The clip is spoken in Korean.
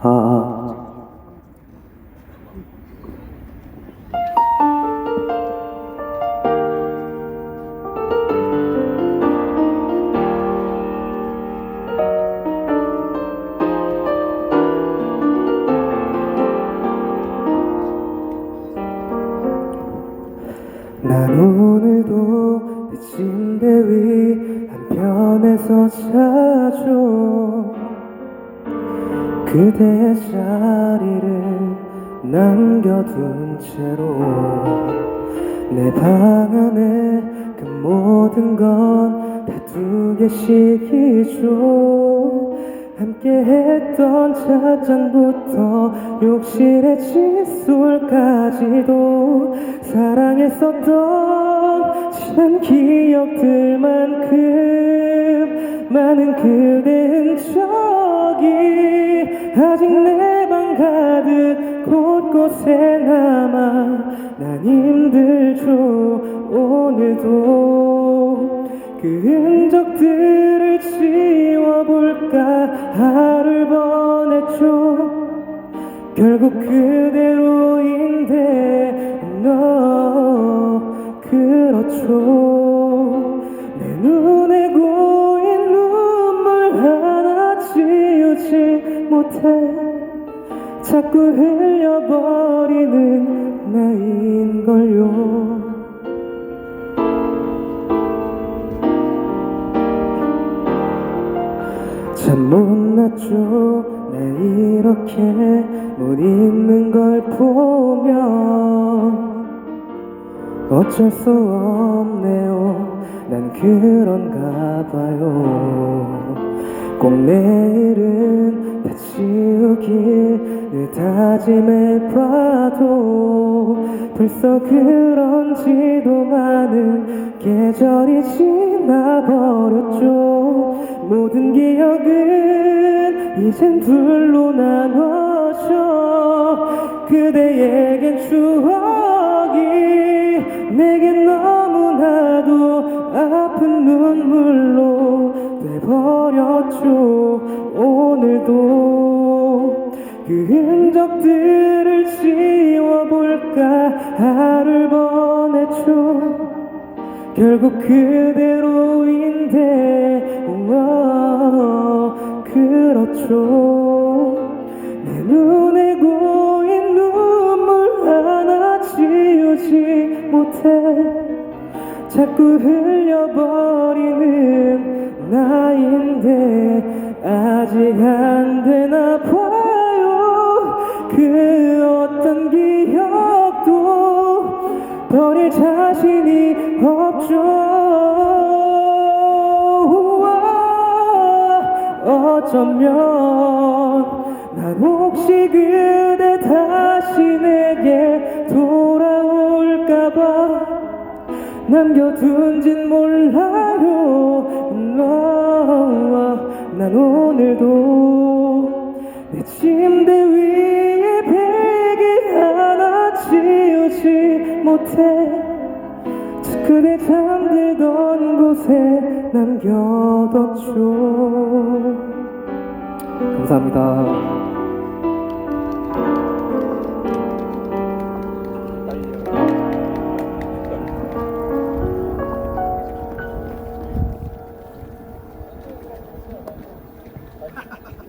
아, 아. 난 오늘도 내 침대 위 한편에서 자죠 그대의 자리를 남겨둔 채로 내 방 안에 그 모든 건 다 두 개씩이죠. 함께 했던 찻잔부터 욕실의 칫솔까지도 사랑했었던 지난 기억들만큼 많은 그대 흔적이 아직 내 방 가득 곳곳에 남아 난 힘들죠 오늘도. 그 흔적들을 지워볼까 하루를 보냈죠. 결국 그대로인데 너 그렇죠 내 눈에 고인 눈물 하나 지우지 못해. 자꾸 흘려버리는 나인걸요. 참 못났죠. 내 이렇게 못 있는 걸 보면 어쩔 수 없네요. 난 그런가 봐요. 꼭 내일은 다 지우기를 다짐해봐도 벌써 그런지도 많은 계절이 지나버렸죠. 모든 기억은 이젠 둘로 나눠져 그대에겐 추억 돼버렸죠 오늘도 그 흔적들을 지워볼까? 하루를 보냈죠 결국 그대로인데 우와 그렇죠. 내 눈에 고인 눈물 하나 지우지 못해. 자꾸 흘려버리는 나인데 아직 안 되나 봐요. 그 어떤 기억도 버릴 자신이 없죠. 어쩌면 난 혹시 그대 다시 내게 돌아올까봐 남겨둔진 몰라요 난 오늘도 내 침대 위에 베개 하나 지우지 못해. 그대 잠들던 곳에 남겨뒀죠. 감사합니다